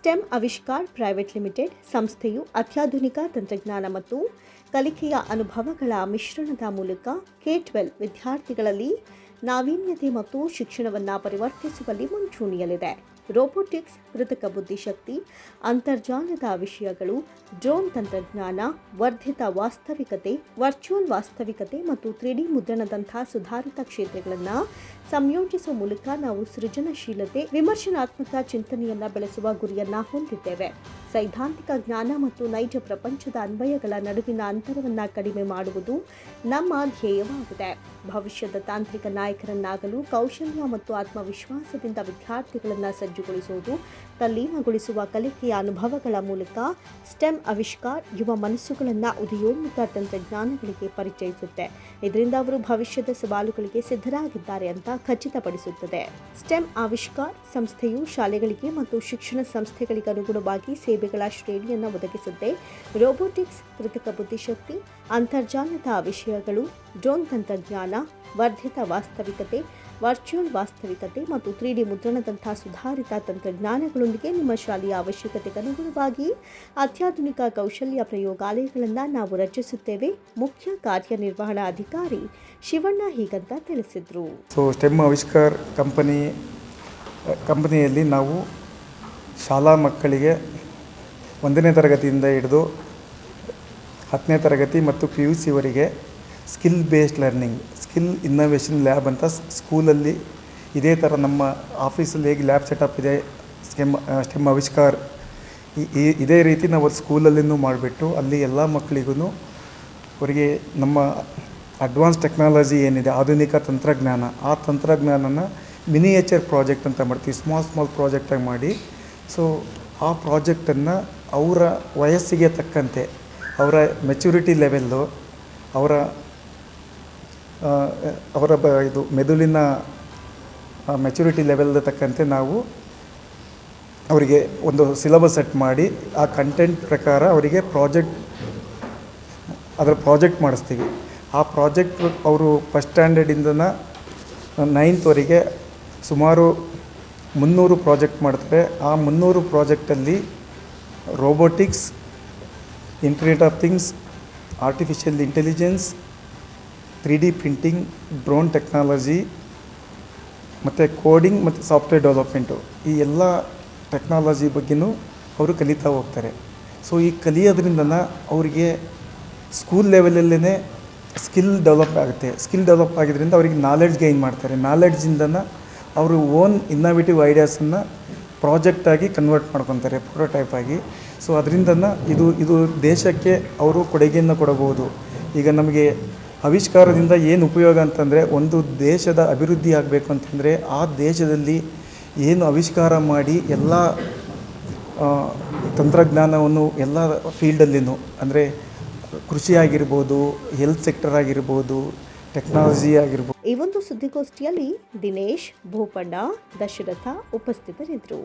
Stem ಆವಿಷ್ಕಾರ್ private limited ಸಂಸ್ಥೆಯು ಅತ್ಯಾಧುನಿಕ ತಂತ್ರಜ್ಞಾನ ಮತ್ತು ಕಲಿಕೆಯ ಅನುಭವಗಳ ಮಿಶ್ರಣದ ಮೂಲಕ ಕೆ ಟ್ವೆಲ್ ವಿದ್ಯಾರ್ಥಿಗಳಲ್ಲಿ ನಾವೀನ್ಯತೆ ಮತ್ತು ಶಿಕ್ಷಣವನ್ನು ಪರಿವರ್ತಿಸುವಲ್ಲಿ ಮುಂಚೂಣಿಯಲ್ಲಿದೆ. ರೋಬೋಟಿಕ್ಸ್, ಕೃತಕ ಬುದ್ಧಿಶಕ್ತಿ, ಅಂತರ್ಜಾಲದ ವಿಷಯಗಳು, ಡ್ರೋನ್ ತಂತ್ರಜ್ಞಾನ, ವರ್ಧಿತ ವಾಸ್ತವಿಕತೆ, ವರ್ಚುವಲ್ ವಾಸ್ತವಿಕತೆ ಮತ್ತು ತ್ರಿಡಿ ಮುದ್ರಣದಂತಹ ಸುಧಾರಿತ ಕ್ಷೇತ್ರಗಳನ್ನು ಸಂಯೋಜಿಸುವ ಮೂಲಕ ನಾವು ಸೃಜನಶೀಲತೆ, ವಿಮರ್ಶನಾತ್ಮಕ ಚಿಂತನೆಯನ್ನು ಬೆಳೆಸುವ ಗುರಿಯನ್ನು ಹೊಂದಿದ್ದೇವೆ. ಸೈದ್ಧಾಂತಿಕ ಜ್ಞಾನ ಮತ್ತು ನೈಜ ಪ್ರಪಂಚದ ಅನ್ವಯಗಳ ನಡುವಿನ ಅಂತರವನ್ನು ಕಡಿಮೆ ಮಾಡುವುದು ನಮ್ಮ ಧ್ಯೇಯವಾಗಿದೆ. ಭವಿಷ್ಯದ ತಾಂತ್ರಿಕ ನಾಯಕರನ್ನಾಗಲು ಕೌಶಲ್ಯ ಮತ್ತು ಆತ್ಮವಿಶ್ವಾಸದಿಂದ ವಿದ್ಯಾರ್ಥಿಗಳನ್ನು ಸಜ್ಜುಗೊಳಿಸುವುದು, ತಲ್ಲೀನಗೊಳಿಸುವ ಕಲಿಕೆಯ ಅನುಭವಗಳ ಮೂಲಕ ಸ್ಟೆಮ್ ಆವಿಷ್ಕಾರ್ ಯುವ ಮನಸ್ಸುಗಳನ್ನು ಉದಯೋನ್ಮುಖ ತಂತ್ರಜ್ಞಾನಗಳಿಗೆ ಪರಿಚಯಿಸುತ್ತೆ. ಇದರಿಂದ ಅವರು ಭವಿಷ್ಯದ ಸವಾಲುಗಳಿಗೆ ಸಿದ್ಧರಾಗಿದ್ದಾರೆ ಅಂತ ಖಚಿತಪಡಿಸುತ್ತದೆ. ಸ್ಟೆಮ್ ಆವಿಷ್ಕಾರ್ ಸಂಸ್ಥೆಯು ಶಾಲೆಗಳಿಗೆ ಮತ್ತು ಶಿಕ್ಷಣ ಸಂಸ್ಥೆಗಳಿಗೆ ಅನುಗುಣವಾಗಿ ಸೇವೆಗಳ ಶ್ರೇಣಿಯನ್ನು ಒದಗಿಸುತ್ತೆ. ರೋಬೋಟಿಕ್ಸ್, ಕೃತಕ ಬುದ್ಧಿಶಕ್ತಿ, ಅಂತರ್ಜಾಲದ ವಿಷಯಗಳು, ಡ್ರೋನ್ ತಂತ್ರಜ್ಞಾನ, ವರ್ಧಿತ ವಾಸ್ತವಿಕತೆ ವರ್ಚುವಲ್ ವಾಸ್ತವಿಕತೆ ಮತ್ತು ತ್ರೀ ಡಿ ಮುದ್ರಣದಂತಹ ಸುಧಾರಿತ ತಂತ್ರಜ್ಞಾನಗಳೊಂದಿಗೆ ನಿಮ್ಮ ಶಾಲೆಯ ಅವಶ್ಯಕತೆಗೆ ಅನುಗುಣವಾಗಿ ಅತ್ಯಾಧುನಿಕ ಕೌಶಲ್ಯ ಪ್ರಯೋಗಾಲಯಗಳನ್ನು ನಾವು ರಚಿಸುತ್ತೇವೆ. ಮುಖ್ಯ ಕಾರ್ಯನಿರ್ವಹಣಾ ಅಧಿಕಾರಿ ಶಿವಣ್ಣ ಹೀಗಂತ ತಿಳಿಸಿದರು. ಸೊ ಸ್ಟೆಮ್ ಆವಿಷ್ಕಾರ್ ಕಂಪನಿ, ಕಂಪನಿಯಲ್ಲಿ ನಾವು ಶಾಲಾ ಮಕ್ಕಳಿಗೆ ಒಂದನೇ ತರಗತಿಯಿಂದ ಹಿಡಿದು ಹತ್ತನೇ ತರಗತಿ ಮತ್ತು P U ಸಿವರೆಗೆ skill based learning skill innovation lab ಅಂತ ಸ್ಕೂಲಲ್ಲಿ ಇದೇ ಥರ ನಮ್ಮ ಆಫೀಸಲ್ಲಿ ಹೇಗೆ ಲ್ಯಾಬ್ ಸೆಟಪ್ ಇದೆ ಸ್ಟೆಮ್ ಸ್ಟೆಮ್ ಆವಿಷ್ಕಾರ್ ಇದೇ ರೀತಿ ನಾವು ಸ್ಕೂಲಲ್ಲಿನೂ ಮಾಡಿಬಿಟ್ಟು ಅಲ್ಲಿ ಎಲ್ಲ ಮಕ್ಕಳಿಗೂ ಅವರಿಗೆ ನಮ್ಮ ಅಡ್ವಾನ್ಸ್ ಟೆಕ್ನಾಲಜಿ ಏನಿದೆ, ಆಧುನಿಕ ತಂತ್ರಜ್ಞಾನ, ಆ ತಂತ್ರಜ್ಞಾನನ ಮಿನಿಯೇಚರ್ ಪ್ರಾಜೆಕ್ಟ್ ಅಂತ ಮಾಡ್ತೀವಿ ಸ್ಮಾಲ್ ಸ್ಮಾಲ್ ಪ್ರಾಜೆಕ್ಟಾಗಿ ಮಾಡಿ. ಸೊ ಆ ಪ್ರಾಜೆಕ್ಟನ್ನು ಅವರ ವಯಸ್ಸಿಗೆ ತಕ್ಕಂತೆ, ಅವರ ಮೆಚುರಿಟಿ ಲೆವೆಲ್ಲು ಅವರ ಅವರ ಬ, ಇದು ಮೆದುಳಿನ ಮೆಚುರಿಟಿ ಲೆವೆಲ್ ತಕ್ಕಂತೆ ನಾವು ಅವರಿಗೆ ಒಂದು ಸಿಲಬಸ್ ಸೆಟ್ ಮಾಡಿ, ಆ ಕಂಟೆಂಟ್ ಪ್ರಕಾರ ಅವರಿಗೆ ಪ್ರಾಜೆಕ್ಟ್ ಅದರ ಪ್ರಾಜೆಕ್ಟ್ ಮಾಡಿಸ್ತೀವಿ. ಆ ಪ್ರಾಜೆಕ್ಟ್ ಅವರು ಫಸ್ಟ್ ಸ್ಟ್ಯಾಂಡರ್ಡಿಂದನ ನೈನ್ತ್ವರೆಗೆ ಸುಮಾರು ಮುನ್ನೂರು ಪ್ರಾಜೆಕ್ಟ್ ಮಾಡ್ತಾರೆ. ಆ ಮುನ್ನೂರು ಪ್ರಾಜೆಕ್ಟಲ್ಲಿ robotics internet of things artificial intelligence three D printing, drone technology, ಮತ್ತು ಕೋಡಿಂಗ್ ಮತ್ತು ಸಾಫ್ಟ್ವೇರ್ ಡೆವಲಪ್ಮೆಂಟು. ಈ ಎಲ್ಲ ಟೆಕ್ನಾಲಜಿ ಬಗ್ಗೆನೂ ಅವರು ಕಲಿತಾ ಹೋಗ್ತಾರೆ. ಸೊ, ಈ ಕಲಿಯೋದ್ರಿಂದ ಅವರಿಗೆ ಸ್ಕೂಲ್ ಲೆವೆಲಲ್ಲೇ ಸ್ಕಿಲ್ ಡೆವಲಪ್ ಆಗುತ್ತೆ. ಸ್ಕಿಲ್ ಡೆವಲಪ್ ಆಗಿದ್ದರಿಂದ ಅವರಿಗೆ ನಾಲೆಡ್ಜ್ ಗೈನ್ ಮಾಡ್ತಾರೆ. ನಾಲೆಡ್ಜಿಂದನ ಅವರು ಓನ್ ಇನ್ನೋವೇಟಿವ್ ಐಡಿಯಾಸನ್ನು ಪ್ರಾಜೆಕ್ಟಾಗಿ ಕನ್ವರ್ಟ್ ಮಾಡ್ಕೊತಾರೆ ಪ್ರೋಟೋಟೈಪ್ ಆಗಿ. ಸೊ, ಅದರಿಂದನ ಇದು ಇದು ದೇಶಕ್ಕೆ ಅವರು ಕೊಡುಗೆಯನ್ನು ಕೊಡಬಹುದು. ಈಗ ನಮಗೆ ಆವಿಷ್ಕಾರದಿಂದ ಏನು ಉಪಯೋಗ ಅಂತಂದರೆ ಒಂದು ದೇಶದ ಅಭಿವೃದ್ಧಿ ಆಗಬೇಕು ಅಂತಂದರೆ ಆ ದೇಶದಲ್ಲಿ ಏನು ಆವಿಷ್ಕಾರ ಮಾಡಿ ಎಲ್ಲ ತಂತ್ರಜ್ಞಾನವನ್ನು ಎಲ್ಲ ಫೀಲ್ಡಲ್ಲಿನೂ ಅಂದರೆ ಕೃಷಿ ಆಗಿರ್ಬೋದು ಹೆಲ್ತ್ ಸೆಕ್ಟರ್ ಆಗಿರ್ಬೋದು ಟೆಕ್ನಾಲಜಿ ಆಗಿರ್ಬೋದು. ಈ ಒಂದು ಸುದ್ದಿಗೋಷ್ಠಿಯಲ್ಲಿ ದಿನೇಶ್ ಭೂಪಣ್ಣ, ದಶರಥ ಉಪಸ್ಥಿತರಿದ್ದರು.